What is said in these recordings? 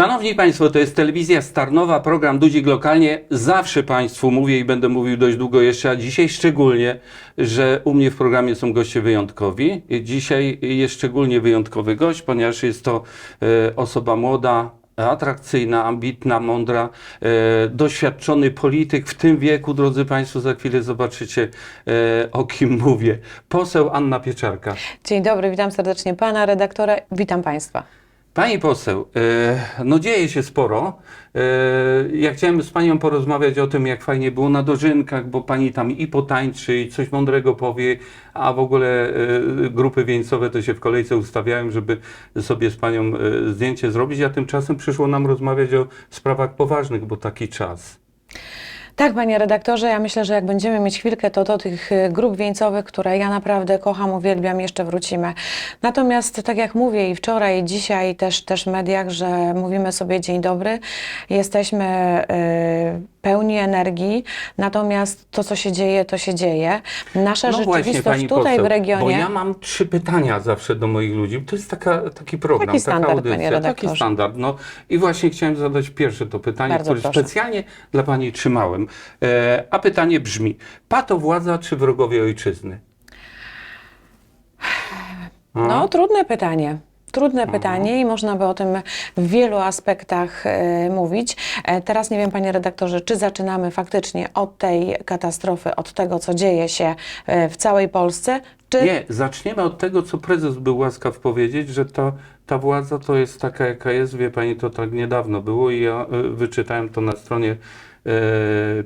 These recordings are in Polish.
Szanowni Państwo, to jest telewizja Starnowa, program Dudzik Lokalnie. Zawsze Państwu mówię i będę mówił dość długo jeszcze, a dzisiaj szczególnie, że u mnie w programie są goście wyjątkowi. Dzisiaj jest szczególnie wyjątkowy gość, ponieważ jest to e, osoba młoda, atrakcyjna, ambitna, mądra, e, doświadczony polityk w tym wieku, drodzy Państwo, za chwilę zobaczycie e, o kim mówię. Poseł Anna Pieczarka. Dzień dobry, witam serdecznie pana redaktora, witam państwa. Pani poseł, e, no dzieje się sporo. E, ja chciałem z panią porozmawiać o tym, jak fajnie było na dożynkach, bo pani tam i potańczy, i coś mądrego powie, a w ogóle e, grupy wieńcowe to się w kolejce ustawiają, żeby sobie z panią zdjęcie zrobić, a tymczasem przyszło nam rozmawiać o sprawach poważnych, bo taki czas. Tak, panie redaktorze, ja myślę, że jak będziemy mieć chwilkę, to do tych y, grup wieńcowych, które ja naprawdę kocham, uwielbiam, jeszcze wrócimy. Natomiast tak jak mówię i wczoraj, i dzisiaj też, też w mediach, że mówimy sobie dzień dobry, jesteśmy y, pełni energii, natomiast to, co się dzieje, to się dzieje. Nasza rzeczywistość tutaj w regionie... Bo ja mam trzy pytania zawsze do moich ludzi. To jest taka, taki program, Taki taka standard, audycja. panie taki redaktorze. standard. No i właśnie chciałem zadać pierwsze to pytanie, Bardzo które proszę. specjalnie dla pani trzymałem. E, a pytanie brzmi: pato władza czy wrogowie ojczyzny? No, trudne pytanie. Trudne pytanie i można by o tym w wielu aspektach e, mówić. E, teraz nie wiem, panie redaktorze, czy zaczynamy faktycznie od tej katastrofy, od tego, co dzieje się e, w całej Polsce, czy Nie, zaczniemy od tego, co prezes był łaskaw powiedzieć, że to, ta władza to jest taka, jaka jest. Wie pani, to tak niedawno było i ja e, wyczytałem to na stronie e,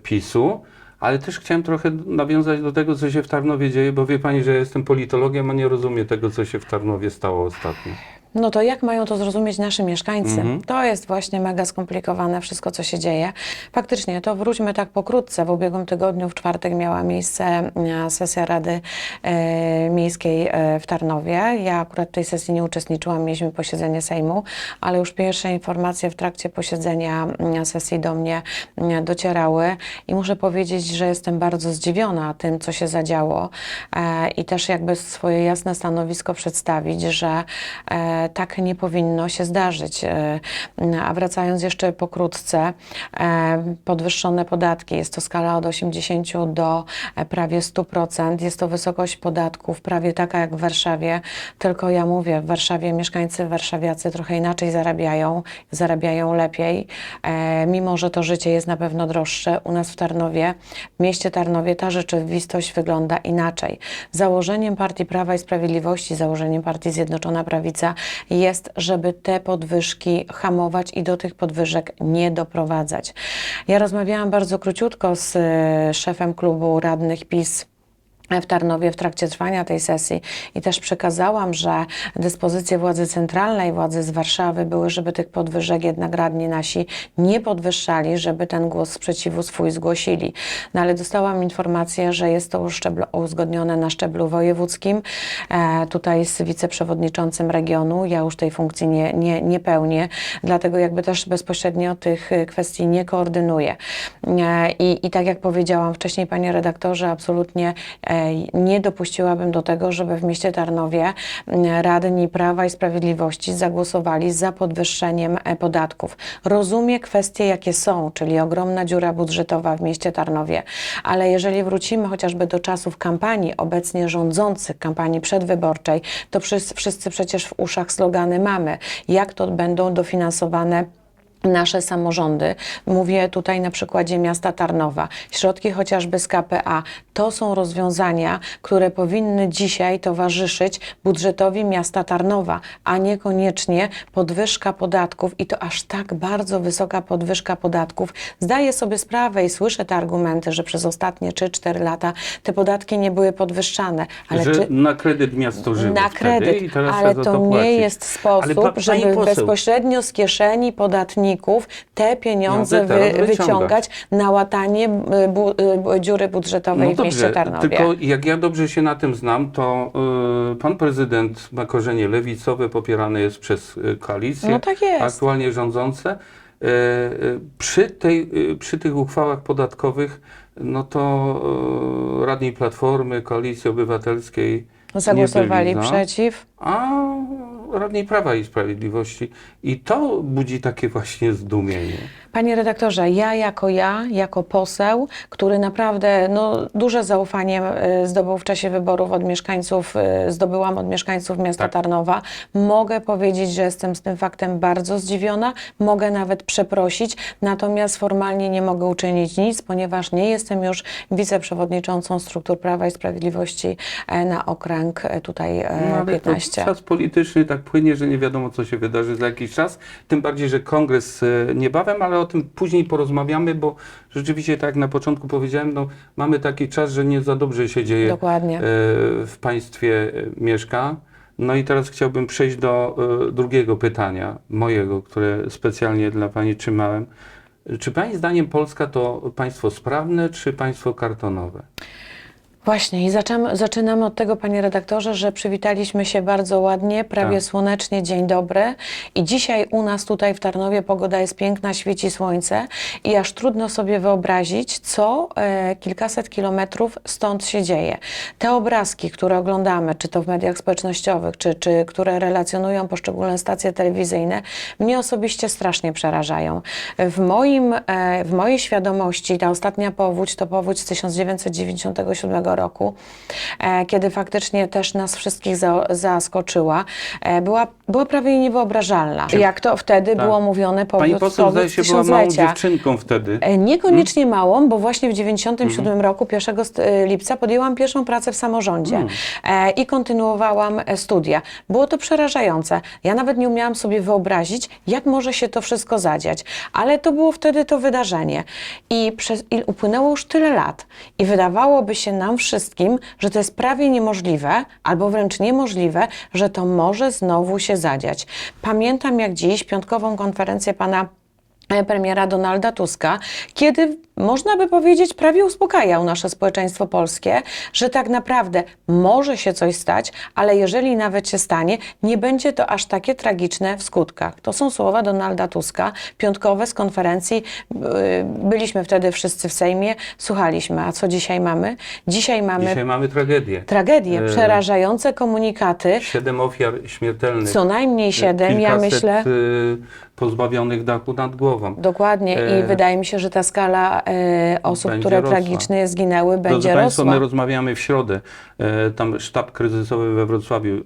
PiSu. Ale też chciałem trochę nawiązać do tego, co się w Tarnowie dzieje, bo wie pani, że ja jestem politologiem, a nie rozumiem tego, co się w Tarnowie stało ostatnio. No to jak mają to zrozumieć nasi mieszkańcy? Mhm. To jest właśnie mega skomplikowane wszystko, co się dzieje. Faktycznie, to wróćmy tak pokrótce. W ubiegłym tygodniu, w czwartek miała miejsce e, sesja Rady e, Miejskiej e, w Tarnowie. Ja akurat w tej sesji nie uczestniczyłam, mieliśmy posiedzenie Sejmu, ale już pierwsze informacje w trakcie posiedzenia mm, sesji do mnie mm, docierały i muszę powiedzieć, że jestem bardzo zdziwiona tym, co się zadziało e, i też jakby swoje jasne stanowisko przedstawić, że e, tak nie powinno się zdarzyć. E, a wracając jeszcze pokrótce, e, podwyższone podatki, jest to skala od 80 do e, prawie 100%. Jest to wysokość podatków prawie taka jak w Warszawie, tylko ja mówię, w Warszawie mieszkańcy warszawiacy trochę inaczej zarabiają, zarabiają lepiej, mimo że to życie jest na pewno droższe. U nas w Tarnowie, w mieście Tarnowie ta rzeczywistość wygląda inaczej. Założeniem Partii Prawa i Sprawiedliwości, założeniem Partii Zjednoczona Prawica jest, żeby te podwyżki hamować i do tych podwyżek nie doprowadzać. Ja rozmawiałam bardzo króciutko z e, szefem klubu radnych PiS w Tarnowie w trakcie trwania tej sesji i też przekazałam, że dyspozycje władzy centralnej, władzy z Warszawy były, żeby tych podwyżek jednak radni nasi nie podwyższali, żeby ten głos sprzeciwu swój zgłosili. No ale dostałam informację, że jest to już uzgodnione na szczeblu wojewódzkim, e, tutaj z wiceprzewodniczącym regionu. Ja już tej funkcji nie, nie, nie pełnię, dlatego jakby też bezpośrednio tych e, kwestii nie koordynuję. E, I, I tak jak powiedziałam wcześniej, panie redaktorze, absolutnie e, nie dopuściłabym do tego, żeby w mieście Tarnowie m, radni Prawa i Sprawiedliwości zagłosowali za podwyższeniem e, podatków. Rozumiem kwestie, jakie są, czyli ogromna dziura budżetowa w mieście Tarnowie, ale jeżeli wrócimy chociażby do czasów kampanii obecnie rządzących, kampanii przedwyborczej, to wszyscy przecież w uszach slogany mamy. Jak to będą dofinansowane nasze samorządy, mówię tutaj na przykładzie miasta Tarnowa, środki chociażby z KPA, to są rozwiązania, które powinny dzisiaj towarzyszyć budżetowi miasta Tarnowa, a niekoniecznie podwyżka podatków. I to aż tak bardzo wysoka podwyżka podatków. Zdaję sobie sprawę i słyszę te argumenty, że przez ostatnie 3-4 lata te podatki nie były podwyższane, ale że czy, na kredyt miasto żyło na kredyt, ale to to nie jest sposób, żeby poseł, bezpośrednio z kieszeni podatników te pieniądze No, wy, wyciągać. wyciągać na łatanie y, bu, dziury budżetowej w mieście Tarnowie. No tylko jak ja dobrze się na tym znam, to y, pan prezydent ma korzenie lewicowe, popierany jest przez y, koalicję, No tak jest. aktualnie rządzące. Y, y, przy, tej, przy tych uchwałach podatkowych, no to y, radni Platformy, Koalicji Obywatelskiej Zagłosowali przeciw. A radni Prawa i Sprawiedliwości. I to budzi takie właśnie zdumienie. Panie redaktorze, ja jako ja, jako poseł, który naprawdę no, duże zaufanie y, zdobył w czasie wyborów od mieszkańców, y, zdobyłam od mieszkańców miasta Tak. Tarnowa, mogę powiedzieć, że jestem z tym faktem bardzo zdziwiona, mogę nawet przeprosić, natomiast formalnie nie mogę uczynić nic, ponieważ nie jestem już wiceprzewodniczącą struktur Prawa i Sprawiedliwości e, na okręg e, tutaj e, No, ale 15. To czas polityczny tak płynie, że nie wiadomo, co się wydarzy za jakiś czas. Tym bardziej, że kongres e, niebawem, ale o tym później porozmawiamy, bo rzeczywiście, tak jak na początku powiedziałem, no, mamy taki czas, że nie za dobrze się dzieje Dokładnie. e, w państwie e, mieszka. No i teraz chciałbym przejść do drugiego pytania, mojego, które specjalnie dla Pani trzymałem. Czy Pani zdaniem Polska to państwo sprawne, czy państwo kartonowe? Właśnie i zaczynamy, zaczynamy od tego, panie redaktorze, że przywitaliśmy się bardzo ładnie, prawie Tak. słonecznie, dzień dobry. I dzisiaj u nas tutaj w Tarnowie pogoda jest piękna, świeci słońce i aż trudno sobie wyobrazić, co e, kilkaset kilometrów stąd się dzieje. Te obrazki, które oglądamy, czy to w mediach społecznościowych, czy, czy które relacjonują poszczególne stacje telewizyjne, mnie osobiście strasznie przerażają. W, moim, e, w mojej świadomości ta ostatnia powódź to powódź z 1997 roku, e, kiedy faktycznie też nas wszystkich za, zaskoczyła, e, była, była prawie niewyobrażalna. Jak to wtedy Tak. było mówione Pani powiódł poseł zdaje się była małą dziewczynką wtedy. E, Niekoniecznie małą, bo właśnie w 97 Mhm. roku, 1 st- e, lipca, podjęłam pierwszą pracę w samorządzie Mhm. e, i kontynuowałam studia. Było to przerażające. Ja nawet nie umiałam sobie wyobrazić, jak może się to wszystko zadziać, ale to było wtedy to wydarzenie. I, przez, i upłynęło już tyle lat i wydawałoby się nam wszystkim, że to jest prawie niemożliwe, albo wręcz niemożliwe, że to może znowu się zadziać. Pamiętam jak dziś piątkową konferencję pana premiera Donalda Tuska, kiedy można by powiedzieć prawie uspokajał nasze społeczeństwo polskie, że tak naprawdę może się coś stać, ale jeżeli nawet się stanie, nie będzie to aż takie tragiczne w skutkach. To są słowa Donalda Tuska, piątkowe z konferencji. Yy, Byliśmy wtedy wszyscy w Sejmie, słuchaliśmy. A co dzisiaj mamy? Dzisiaj mamy Dzisiaj mamy tragedię. tragedię, E, przerażające komunikaty. Siedem ofiar śmiertelnych. Co najmniej siedem, ja myślę. Pozbawionych dachu nad głową. Dokładnie i E, wydaje mi się, że ta skala e, osób, będzie które rosła. tragicznie zginęły, Drodzy będzie Państwo, rosła. my rozmawiamy w środę. E, Tam sztab kryzysowy we Wrocławiu e,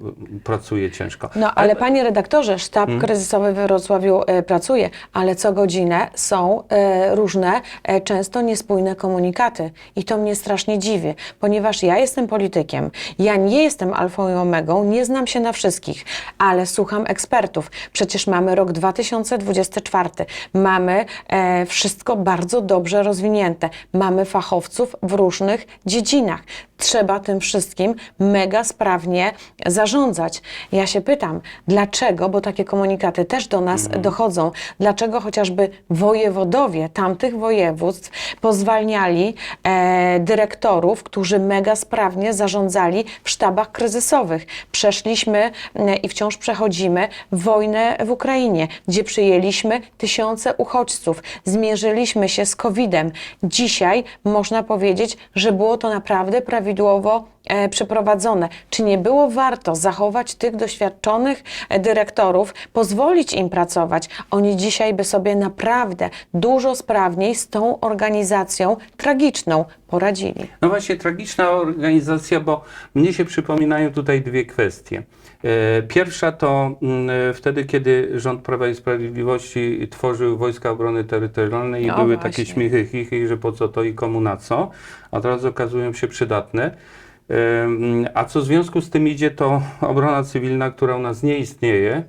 pracuje ciężko. No ale panie redaktorze, sztab kryzysowy we Wrocławiu e, pracuje, ale co godzinę są e, różne, e, często niespójne komunikaty i to mnie strasznie dziwi, ponieważ ja jestem politykiem, ja nie jestem alfą i omegą, nie znam się na wszystkich, ale słucham ekspertów. Przecież mamy rok 2024, mamy e, wszystko bardzo dobrze rozwinięte, mamy fachowców w różnych dziedzinach. Trzeba tym wszystkim mega sprawnie zarządzać. Ja się pytam, dlaczego, bo takie komunikaty też do nas dochodzą, dlaczego chociażby wojewodowie tamtych województw pozwalniali e, dyrektorów, którzy mega sprawnie zarządzali w sztabach kryzysowych. Przeszliśmy e, i wciąż przechodzimy wojnę w Ukrainie, gdzie przyjęliśmy tysiące uchodźców, zmierzyliśmy się z COVID-em. Dzisiaj można powiedzieć, że było to naprawdę prawidłowo przeprowadzone. Czy nie było warto zachować tych doświadczonych e, dyrektorów, pozwolić im pracować? Oni dzisiaj by sobie naprawdę dużo sprawniej z tą organizacją tragiczną poradzili. No właśnie, tragiczna organizacja, bo mnie się przypominają tutaj dwie kwestie. E, Pierwsza to mm, wtedy, kiedy rząd Prawa i Sprawiedliwości tworzył Wojska Obrony Terytorialnej i No były właśnie. takie śmichy, chichy, że po co to i komu na co, a teraz okazują się przydatne. A co w związku z tym idzie, to obrona cywilna, która u nas nie istnieje.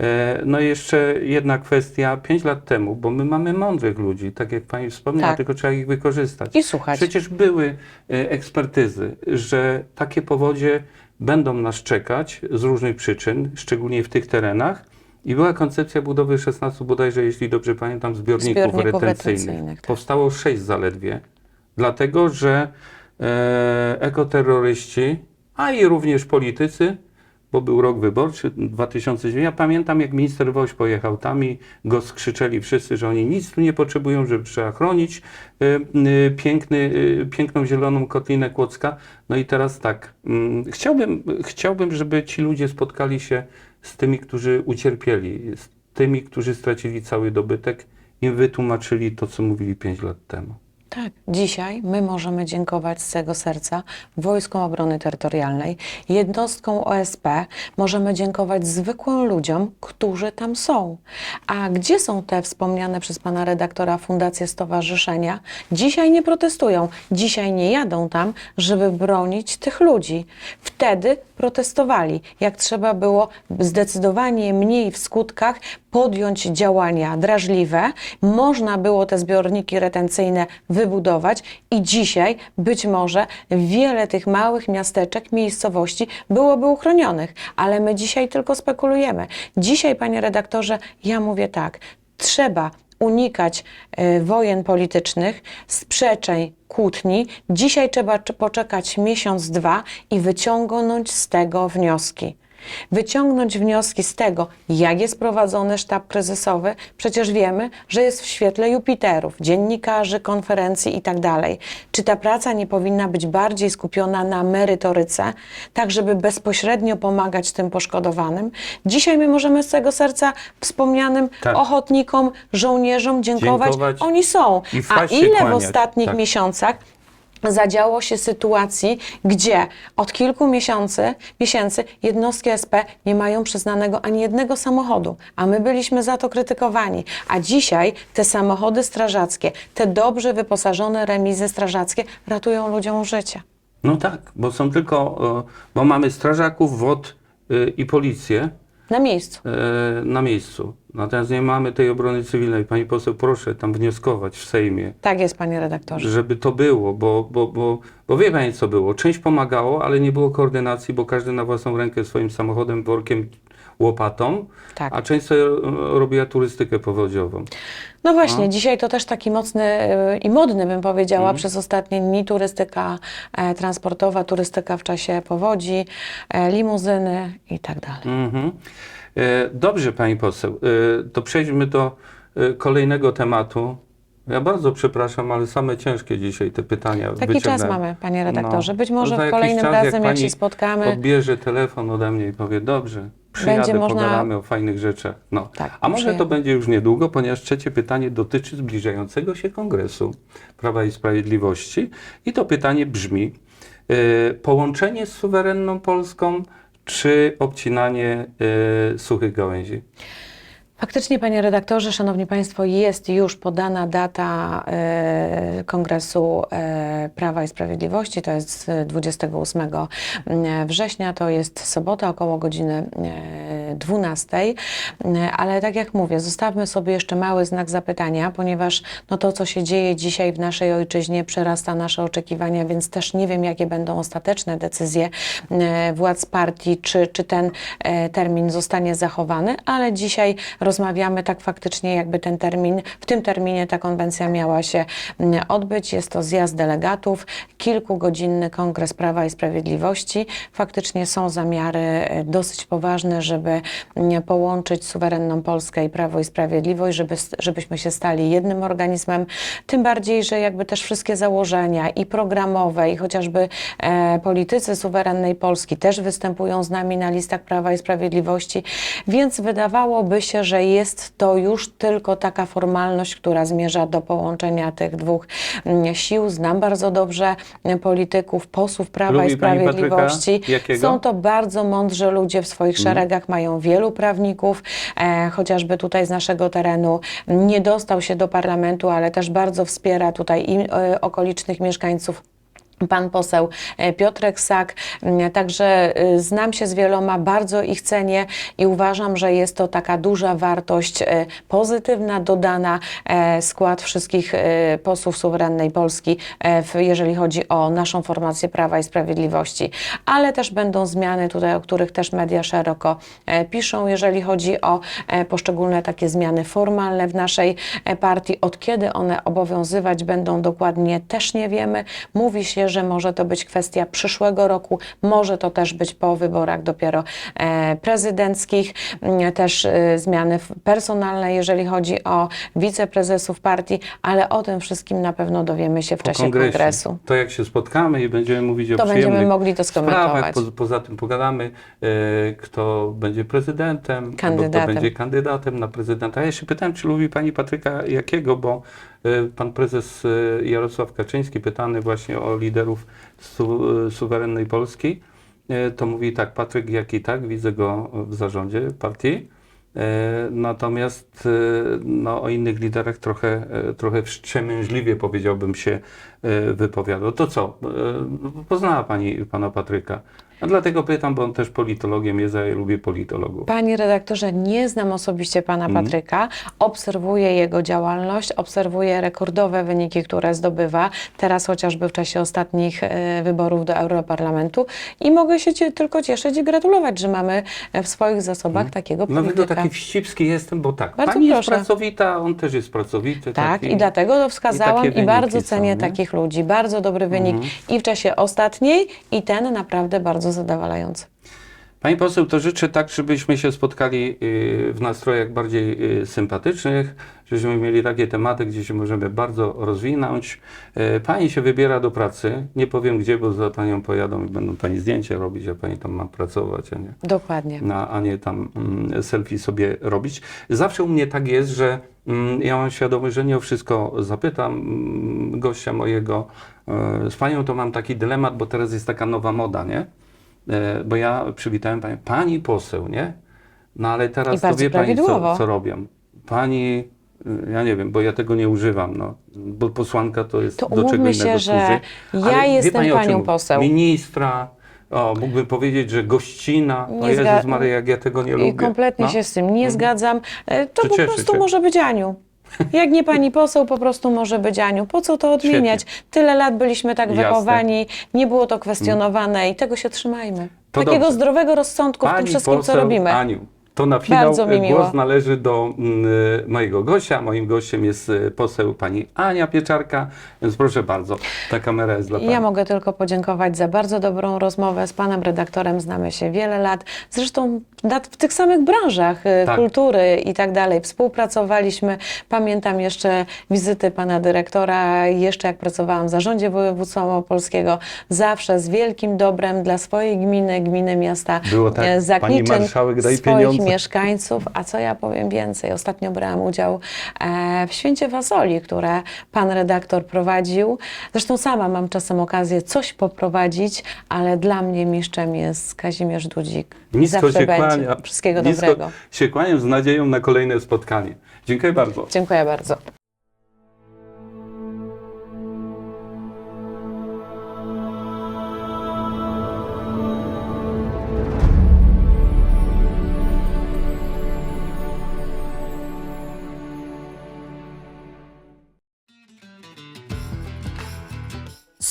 E, No i jeszcze jedna kwestia, pięć lat temu, bo my mamy mądrych ludzi, tak jak Pani wspomniała, Tak. tylko trzeba ich wykorzystać. I słuchać. Przecież były e, ekspertyzy, że takie powodzie będą nas czekać z różnych przyczyn, szczególnie w tych terenach. I była koncepcja budowy 16 bodajże, jeśli dobrze pamiętam, zbiorników, Zbiorników retencyjnych. retencyjnych, tak. Powstało sześć zaledwie, dlatego że ekoterroryści, a i również politycy, bo był rok wyborczy, 2009, ja pamiętam jak minister Woś pojechał tam i go skrzyczeli wszyscy, że oni nic tu nie potrzebują, że trzeba chronić e, e, piękny, e, piękną zieloną kotlinę Kłodzka. No i teraz tak, mm, chciałbym, chciałbym, żeby ci ludzie spotkali się z tymi, którzy ucierpieli, z tymi, którzy stracili cały dobytek, im wytłumaczyli to, co mówili 5 lat temu. Tak, dzisiaj my możemy dziękować z całego serca Wojskom Obrony Terytorialnej, jednostkom OSP, możemy dziękować zwykłym ludziom, którzy tam są. A gdzie są te wspomniane przez pana redaktora fundacje stowarzyszenia? Dzisiaj nie protestują, dzisiaj nie jadą tam, żeby bronić tych ludzi. Wtedy protestowali, jak trzeba było zdecydowanie mniej w skutkach podjąć działania drażliwe, można było te zbiorniki retencyjne wybudować i dzisiaj być może wiele tych małych miasteczek, miejscowości byłoby uchronionych, ale my dzisiaj tylko spekulujemy. Dzisiaj, panie redaktorze, ja mówię tak, trzeba unikać e, wojen politycznych, sprzeczeń, kłótni. Dzisiaj trzeba cz- poczekać miesiąc, dwa i wyciągnąć z tego wnioski. Wyciągnąć wnioski z tego, jak jest prowadzony sztab kryzysowy. Przecież wiemy, że jest w świetle Jupiterów, dziennikarzy, konferencji itd. Czy ta praca nie powinna być bardziej skupiona na merytoryce, tak żeby bezpośrednio pomagać tym poszkodowanym? Dzisiaj my możemy z całego serca wspomnianym Tak. ochotnikom, żołnierzom dziękować. Dziękować Oni są. A ile w ostatnich Tak. miesiącach zadziało się sytuacji, gdzie od kilku miesięcy, miesięcy jednostki SP nie mają przyznanego ani jednego samochodu, a my byliśmy za to krytykowani. A dzisiaj te samochody strażackie, te dobrze wyposażone remizy strażackie ratują ludziom życie. No tak, bo są tylko, e, bo mamy strażaków, WOD e, i policję Na miejscu. e, na miejscu. Natomiast nie mamy tej obrony cywilnej. Pani poseł, proszę tam wnioskować w Sejmie, Tak jest, panie redaktorze. żeby to było, bo, bo, bo, bo wie Pani co było. Część pomagało, ale nie było koordynacji, bo każdy na własną rękę swoim samochodem, workiem, łopatą, Tak. a część sobie robiła turystykę powodziową. No właśnie, dzisiaj to też taki mocny e, i modny, bym powiedziała, przez ostatnie dni turystyka e, transportowa, turystyka w czasie powodzi, e, limuzyny i tak dalej. Mhm. E, Dobrze, pani poseł. To przejdźmy do kolejnego tematu. Ja bardzo przepraszam, ale same ciężkie dzisiaj te pytania Taki czas wyciągnąłem. mamy, panie redaktorze. Być To może w kolejnym czas, razem, jak, pani się spotkamy, Odbierze telefon ode mnie i powie, dobrze, przyjadę, Będzie można- pogadamy o fajnych rzeczach. No. Tak, A może przyjadę. to będzie już niedługo, ponieważ trzecie pytanie dotyczy zbliżającego się Kongresu Prawa i Sprawiedliwości. I to pytanie brzmi, e, połączenie z suwerenną Polską, czy obcinanie e, suchych gałęzi? Faktycznie, panie redaktorze, szanowni państwo, jest już podana data e, Kongresu e, Prawa i Sprawiedliwości. To jest e, 28 września, to jest sobota około godziny 12. E, Ale tak jak mówię, zostawmy sobie jeszcze mały znak zapytania, ponieważ no to, co się dzieje dzisiaj w naszej ojczyźnie, przerasta nasze oczekiwania, więc też nie wiem, jakie będą ostateczne decyzje e, władz partii, czy, czy ten e, termin zostanie zachowany, ale dzisiaj rozmawiamy tak faktycznie, jakby ten termin, w tym terminie ta konwencja miała się odbyć. Jest to zjazd delegatów, kilkugodzinny kongres Prawa i Sprawiedliwości. Faktycznie są zamiary e, dosyć poważne, żeby połączyć suwerenną Polskę i Prawo i Sprawiedliwość, żeby, żebyśmy się stali jednym organizmem. Tym bardziej, że jakby też wszystkie założenia i programowe, i chociażby e, politycy suwerennej Polski też występują z nami na listach Prawa i Sprawiedliwości, więc wydawałoby się, że jest to już tylko taka formalność, która zmierza do połączenia tych dwóch sił. Znam bardzo dobrze polityków, posłów Prawa Lubi i Patryka Sprawiedliwości. Są to bardzo mądrzy ludzie w swoich Mhm. szeregach, mają wielu prawników, e, chociażby tutaj z naszego terenu nie dostał się do parlamentu, ale też bardzo wspiera tutaj i e, okolicznych mieszkańców. Pan poseł e, Piotrek Sak, Mm, także e, znam się z wieloma, bardzo ich cenię i uważam, że jest to taka duża wartość e, pozytywna, dodana e, skład wszystkich posłów suwerennej Polski, jeżeli chodzi o naszą formację Prawa i Sprawiedliwości. Ale też będą zmiany tutaj, o których też media szeroko piszą, jeżeli chodzi o poszczególne takie zmiany formalne w naszej partii. Od kiedy one obowiązywać będą dokładnie też nie wiemy. Mówi się, że może to być kwestia przyszłego roku, może to też być po wyborach dopiero e, prezydenckich, Mm, też e, zmiany personalne, jeżeli chodzi o wiceprezesów partii, ale o tym wszystkim na pewno dowiemy się w po czasie kongresie. kongresu. To jak się spotkamy i będziemy mówić o To będziemy mogli to skomentować. Po, poza tym pogadamy, e, kto będzie prezydentem, albo kto Kandydatem. będzie kandydatem na prezydenta. Ja się pytałem, czy lubi pani Patryka Jakiego, bo pan prezes e, Jarosław Kaczyński, pytany właśnie o liderów su, e, suwerennej Polski, to mówi tak, Patryk Jaki tak, widzę go w zarządzie partii. Natomiast no, o innych liderach trochę, trochę wstrzemięźliwie powiedziałbym się wypowiadał. To co? Poznała Pani Pana Patryka. A dlatego pytam, bo on też politologiem jest, a ja lubię politologów. Panie redaktorze, nie znam osobiście pana Mhm. Patryka. Obserwuję jego działalność, obserwuję rekordowe wyniki, które zdobywa, teraz chociażby w czasie ostatnich e, wyborów do Europarlamentu i mogę się cie, tylko cieszyć i gratulować, że mamy e, w swoich zasobach takiego Dlatego polityka. taki wścibski jestem, bo tak, Bardzo Pani jest proszę. pracowita, on też jest pracowity. Tak, taki, i dlatego to wskazałam takie i, wyniki bardzo są, cenię nie? Mhm. takich ludzi. Bardzo dobry wynik i w czasie ostatniej, i ten naprawdę bardzo zadowalający. Pani poseł, to życzę tak, żebyśmy się spotkali y, w nastrojach bardziej y, sympatycznych, żebyśmy mieli takie tematy, gdzie się możemy bardzo rozwinąć. Y, Pani się wybiera do pracy, nie powiem gdzie, bo za Panią pojadą i będą Pani zdjęcia robić, a Pani tam ma pracować, a nie, Dokładnie. na, a nie tam mm, selfie sobie robić. Zawsze u mnie tak jest, że mm, ja mam świadomość, że nie o wszystko zapytam mm, gościa mojego. Z Panią to mam taki dylemat, bo teraz jest taka nowa moda, nie? E, Bo ja przywitałem Panią, Pani poseł, nie? No ale teraz to wie Pani, co, co robią. Pani, y, ja nie wiem, bo ja tego nie używam, no. Bo posłanka to jest To do czego innego się, że służy. ja Ale jestem pani, panią poseł. Ministra, o, mógłbym powiedzieć, że gościna. Nie o Jezus Maria, jak ja tego nie lubię. I kompletnie No. się z tym nie zgadzam. E, To po prostu się. może być Aniu. Jak nie pani poseł, po prostu może być Aniu. Po co to odmieniać? Tyle lat byliśmy tak Jasne. wychowani, nie było to kwestionowane i tego się trzymajmy. To Takiego dobrze. zdrowego rozsądku w tym Pani wszystkim, co poseł robimy. Aniu, to na finał Bardzo mi e, miło. głos należy do mm, e, mojego gościa. Moim gościem jest e, poseł pani Ania Pieczarka, więc proszę bardzo, ta kamera jest dla pani. Ja mogę tylko podziękować za bardzo dobrą rozmowę z panem redaktorem. Znamy się wiele lat. Zresztą na- w tych samych branżach y, Tak. kultury i tak dalej współpracowaliśmy. Pamiętam jeszcze wizyty pana dyrektora, jeszcze jak pracowałam w zarządzie województwa małopolskiego. Zawsze z wielkim dobrem dla swojej gminy, gminy miasta Było tak, e, pani marszałek, daj swoich pieniądze. Mieszkańców. A co ja powiem więcej? Ostatnio brałam udział e, w święcie Fasoli, które pan redaktor prowadził. Zresztą sama mam czasem okazję coś poprowadzić, ale dla mnie mistrzem jest Kazimierz Dudzik. Nisko Zawsze się będzie. kłania. Wszystkiego Nisko dobrego. się kłaniam z nadzieją na kolejne spotkanie. Dziękuję bardzo. Dziękuję bardzo.